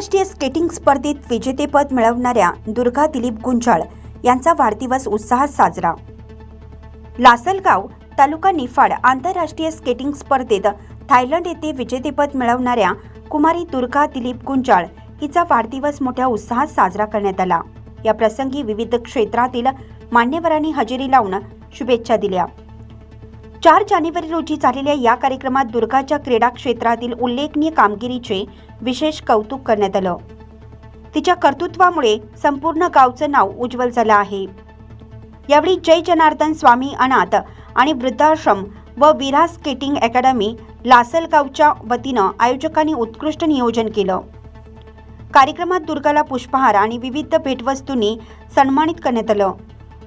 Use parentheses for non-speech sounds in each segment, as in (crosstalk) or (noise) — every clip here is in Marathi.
आंतरराष्ट्रीय स्केटिंग स्पर्धेत विजेतेपद मिळवणाऱ्या दुर्गा दिलीप गुंजाळ यांचा वाढदिवस उत्साहात साजरा. लासलगाव तालुका निफाड आंतरराष्ट्रीय स्केटिंग स्पर्धेत थायलंड येथे विजेतेपद मिळवणाऱ्या कुमारी दुर्गा दिलीप गुंजाळ हिचा वाढदिवस मोठ्या उत्साहात साजरा करण्यात आला. या प्रसंगी विविध क्षेत्रातील मान्यवरांनी हजेरी लावून शुभेच्छा दिल्या. चार जानेवारी रोजी झालेल्या या कार्यक्रमात दुर्गाच्या क्रीडा क्षेत्रातील उल्लेखनीय कामगिरीचे विशेष कौतुक करण्यात आलं. तिच्या कर्तृत्वामुळे संपूर्ण गावचं नाव उज्ज्वल झालं आहे. यावेळी जय जनार्दन स्वामी अनाथ आणि वृद्धाश्रम व विरा स्केटिंग अकॅडमी लासलगावच्या वतीनं आयोजकांनी उत्कृष्ट नियोजन केलं. कार्यक्रमात दुर्गाला पुष्पहार आणि विविध भेटवस्तूंनी सन्मानित करण्यात आलं.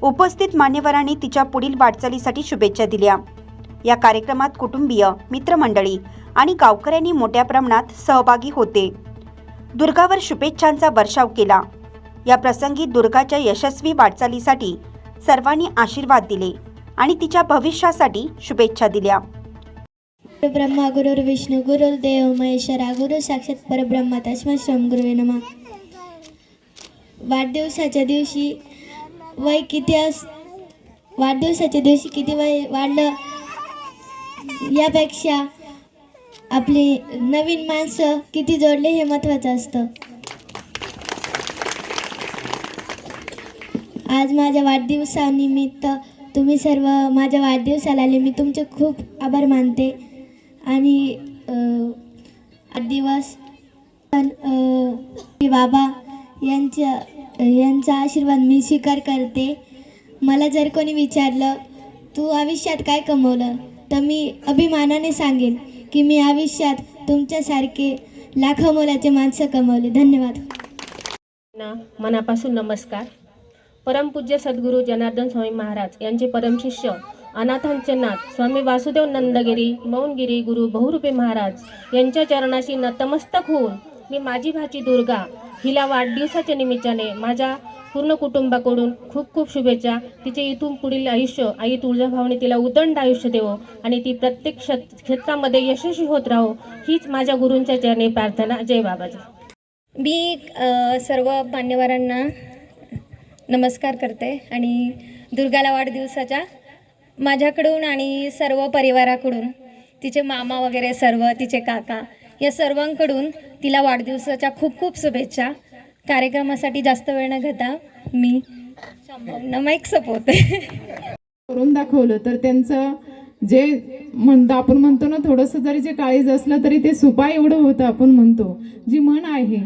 उपस्थित मान्यवरांनी तिच्या पुढील वाटचालीसाठी शुभेच्छा दिल्या. या कार्यक्रमात कुटुंबीय मित्रमंडळी आणि गावकऱ्यांनी मोठ्या प्रमाणात सहभागी होते. दुर्गावर शुभेच्छांचा वर्षाव केला. या प्रसंगी दुर्गाच्या यशस्वी वाटचालीसाठी सर्वांनी आशीर्वाद दिले आणि तिच्या भविष्यासाठी शुभेच्छा दिल्या. ब्रह्मा गुरुर विष्णू गुरुर्देव महेश्वरा गुरु साक्षात परब्रह्मा तस्मै श्रम गुरुवे वाढदिवसाच्या दिवशी वय किती अस वाढदिवसाच्या दिवशी किती वय वाढलं? यापेक्षा आपली नवीन माणसं किती जोडले हे महत्त्वाचं असतं. आज माझ्या वाढदिवसानिमित्त तुम्ही सर्व माझ्या वाढदिवसाला आले मी तुमचे खूप आभार मानते. आणि आठ दिवस पण बाबा यांच्या यांचा आशीर्वाद मी स्वीकार करते. मला जर कोणी विचारलं तू आयुष्यात काय कमवलं? तर मी अभिमानाने सांगेन की मी आयुष्यात तुमच्यासारखे लाखो मोलाचे माणसं कमवले. धन्यवाद. ना मनापासून नमस्कार. परमपूज्य सद्गुरू जनार्दन स्वामी महाराज यांचे परमशिष्य अनाथांचे नाथ स्वामी वासुदेव नंदगिरी मौनगिरी गुरु बहुरूपे महाराज यांच्या चरणाशी नतमस्तक होऊन मी माझी भाची दुर्गा हिला वाढदिवसाच्या निमित्ताने माझ्या पूर्ण कुटुंबाकडून खूप खूप शुभेच्छा. तिचे इथून पुढील आयुष्य आई तुळजाभावाने तिला उदंड आयुष्य देवो आणि ती प्रत्येक क्षेत्रामध्ये यशस्वी होत राहो हीच माझ्या गुरूंच्या चरणी प्रार्थना. जय बाबाजी. मी सर्व मान्यवरांना नमस्कार करते आणि दुर्गाला वाढदिवसाच्या माझ्याकडून आणि सर्व परिवाराकडून तिचे मामा वगैरे सर्व तिचे काका या सर्वांकडून तिला वाढदिवसाच्या खूप खूप शुभेच्छा. कार्यक्रमासाठी जास्त वेळ न घेता मी माईक सपवते करून दाखवलं तर त्यांचं जे म्हणतो आपण म्हणतो ना थोडंसं जरी जे काळीज असलं तरी ते सुपा एवढं होतं आपण म्हणतो. जी म्हण आहे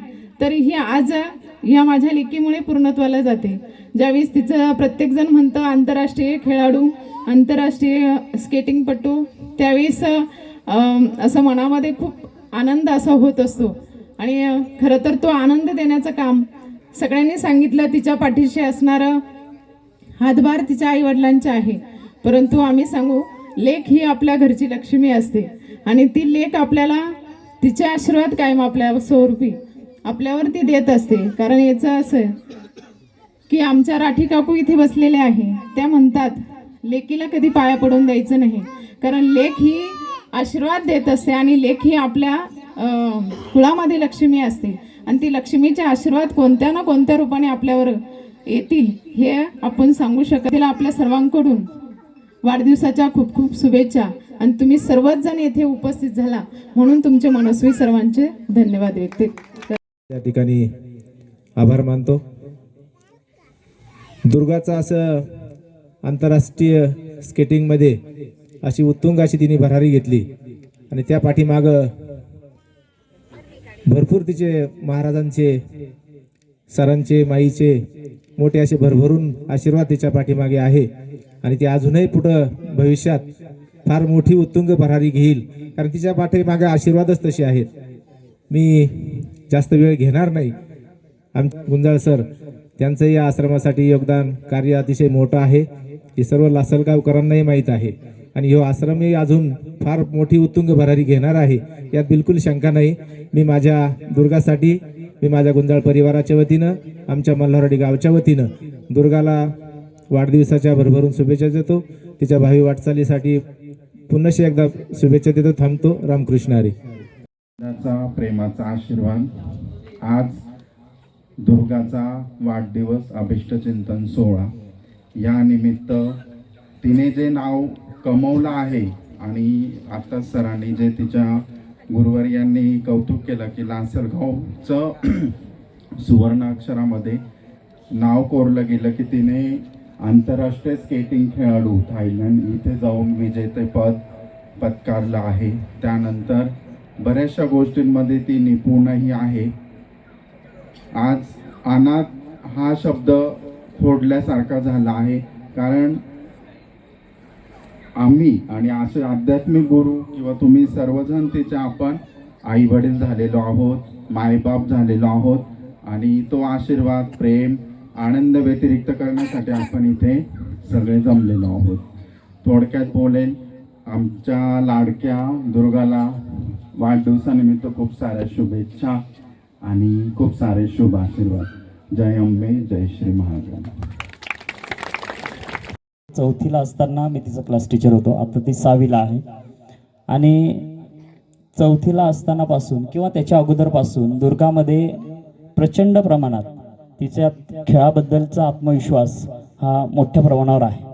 तर ही आज या माझ्या लेकीमुळे पूर्णत्वाला जाते. ज्यावेळेस तिचं प्रत्येकजण म्हणतं आंतरराष्ट्रीय खेळाडू आंतरराष्ट्रीय स्केटिंगपटू त्यावेळेस असं मनामध्ये खूप आनंद असा होत असतो. आणि खरं तर तो आनंद देण्याचं काम सगळ्यांनी सांगितलं तिच्या पाठीशी असणारं हातभार तिच्या आईवडिलांचा आहे. परंतु आम्ही सांगू लेख ही आपल्या घरची लक्ष्मी असते. आणि ती लेख आपल्याला तिचे आशीर्वाद कायम आपल्या स्वरूपी आपल्यावर ती देत असते. कारण याचं असं आहे की आमच्या राठी काकू इथे बसलेल्या आहे. त्या म्हणतात लेकीला कधी पाया पडून द्यायचं नाही. कारण लेख ही आशीर्वाद देत असते आणि लेख ही आपल्या कुळामध्ये लक्ष्मी असते. आणि ती लक्ष्मीचे आशीर्वाद कोणत्या ना कोणत्या रूपाने आपल्यावर येतील हे आपण सांगू शकत तिला आपल्या सर्वांकडून वाढदिवसाच्या खूप खूप शुभेच्छा. आणि तुम्ही सर्वच जण येथे उपस्थित झाला म्हणून तुमचे मनस्वी सर्वांचे धन्यवाद व्यक्त त्या ठिकाणी आभार मानतो. दुर्गाचं असं आंतरराष्ट्रीय स्केटिंगमध्ये अशी उत्तुंग अशी तिने भरारी घेतली. आणि त्या पाठीमागं भरपूर तिचे महाराजांचे सरांचे माईचे मोठे असे भरभरून आशीर्वाद तिच्या पाठीमागे आहे. आणि ती अजूनही पुढं भविष्यात फार मोठी उत्तुंग भरारी घेईल. कारण तिच्या पाठीमागे आशीर्वादच तसे आहेत. मी जास्त वेळ घेणार नाही. आम गुंजाळ सर त्यांचं या आश्रमासाठी योगदान कार्य अतिशय मोठं आहे. हे सर्व लासलगावकरांनाही माहीत आहे. आणि ह्यो आश्रमही अजून फार मोठी उत्तुंग भरारी घेणार आहे. यात बिलकुल शंका नाही. मी माझ्या दुर्गासाठी मी माझ्या गुंजाळ परिवाराच्या वतीनं आमच्या मल्हारवाडी गावच्या वतीनं दुर्गाला वाढदिवसाच्या भरभरून शुभेच्छा देतो. तिच्या भावी वाटचालीसाठी पुन्हाशी एकदा शुभेच्छा देतो. थांबतो. रामकृष्ण हरी प्रेमाचा आशीर्वाद. आज दुर्गाचा वाढदिवस अभिष्टचिंतन सोहळा. या निमित्त तिने जे नाव कमवलं आहे. आणि आता सरांनी जे तिच्या गुरुवर्यांनी कौतुक केलं की लासलगावचं (clears throat) सुवर्ण अक्षरामध्ये नाव कोरलं गेलं की तिने आंतरराष्ट्रीय स्केटिंग खेळाडू थायलंड इथे जाऊन विजेतेपद पत्कारलं आहे. त्यानंतर बऱ्याचशा गोष्टींमध्ये ती निपुणही आहे. आज अनाथ हा शब्द फोडल्यासारखा झाला आहे. कारण आम्ही आणि असे आध्यात्मिक गुरु किंवा तुम्ही सर्वजण तिचे आपण आई वडील झालेलो आहोत मायबाप झालेलो आहोत आणि तो आशीर्वाद प्रेम आनंद व्यतिरिक्त करण्यासाठी आपण इथे सगळे जमलेलो आहोत. थोडक्यात बोलेन आमच्या लाडक्या दुर्गाला वाढदिवसानिमित्त खूप साऱ्या शुभेच्छा आणि खूप सारे शुभ आशीर्वाद. जय अंबे जय श्री महाराज. चौथीला असताना मी तिचा क्लास टीचर होतो. आता ती सहावीला आहे. आणि चौथीला असतानापासून किंवा त्याच्या अगोदरपासून दुर्गामध्ये प्रचंड प्रमाणात तिच्या खेळाबद्दलचा आत्मविश्वास हा मोठ्या प्रमाणावर आहे.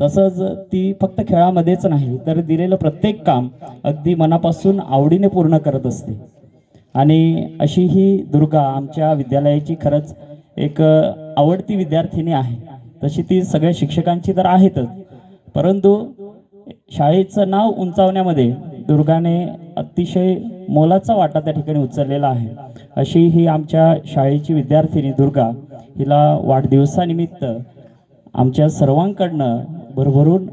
तसंच ती फक्त खेळामध्येच नाही तर दिलेलं प्रत्येक काम अगदी मनापासून आवडीने पूर्ण करत असते. आणि अशी ही दुर्गा आमच्या विद्यालयाची खरंच एक आवडती विद्यार्थिनी आहे. तशी ती सगळ्या शिक्षकांची तर आहेतच. परंतु शाळेचं नाव उंचावण्यामध्ये दुर्गाने अतिशय मोलाचा वाटा त्या ठिकाणी उचललेला आहे. अशी ही आमच्या शाळेची विद्यार्थिनी दुर्गा हिला वाढदिवसानिमित्त आमच्या सर्वांकडनं भरभरून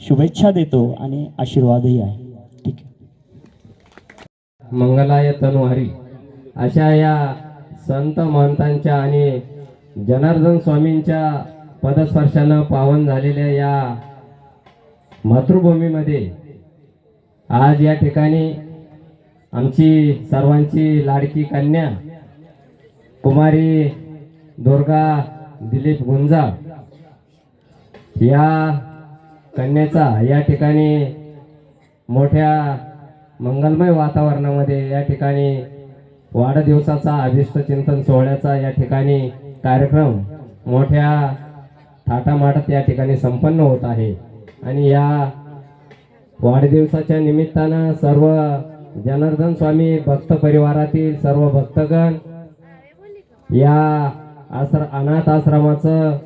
शुभेच्छा देतो आणि आशीर्वादही आहे. ठीक आहे. मंगलाय तनुहरी अशा या संत महंतांच्या आणि जनार्दन स्वामींच्या पदस्पर्शानं पावन झालेल्या या मातृभूमीमध्ये आज या ठिकाणी आमची सर्वांची लाडकी कन्या कुमारी दुर्गा दिलीप गुंजा या कन्याचा या ठिकाणी मोठ्या मंगलमय वातावरणामध्ये या ठिकाणी वाढदिवसाचा अभिष्ट चिंतन सोहळ्याचा या ठिकाणी कार्यक्रम मोठ्या थाटामाटात या ठिकाणी संपन्न होत आहे. आणि या वाढदिवसाच्या निमित्तानं सर्व जनार्दन स्वामी भक्त परिवारातील सर्व भक्तगण या आश्र अनाथ आश्रमाचं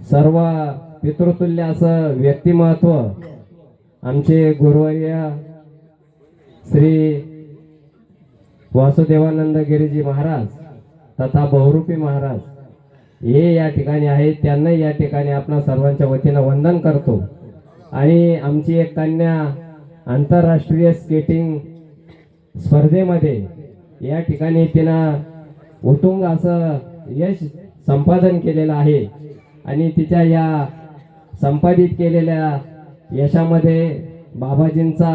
सर्व पितृतुल्य असं व्यक्तिमत्व आमचे गुरुवर्य श्री वासुदेवानंद गिरीजी महाराज तथा बहुरूपी महाराज हे या ठिकाणी आहेत त्यांना या ठिकाणी आपण सर्वांच्या वतीनं वंदन करतो. आणि आमची एक कन्या आंतरराष्ट्रीय स्केटिंग स्पर्धेमध्ये या ठिकाणी तिनं उत्तुंग असं यश संपादन केलेलं आहे. आणि तिच्या या संपादित केलेल्या यशामध्ये बाबाजींचा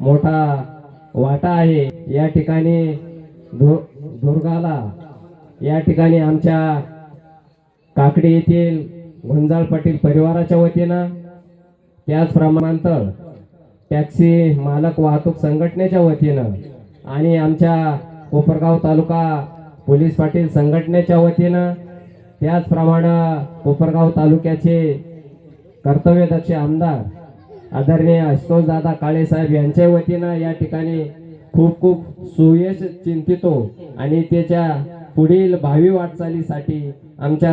मोठा वाटा आहे. या ठिकाणी दुर्गाला या ठिकाणी आमच्या काकडी येथील गुंजाळ पाटील परिवाराच्या वतीनं त्याचप्रमाणांतर टॅक्सी मालक वाहतूक संघटनेच्या वतीनं आणि आमच्या कोपरगाव तालुका पोलीस पाटील संघटनेच्या वतीनं त्याचप्रमाणे कोपरगाव तालुक्याचे कर्तव्यदक्ष आमदार आदरणीय आशुतोष दादा यांच्या वतीनं या ठिकाणी खूप खूप सुयश चिंतितो आणि त्याच्या पुढील भावी वाटचालीसाठी आमच्या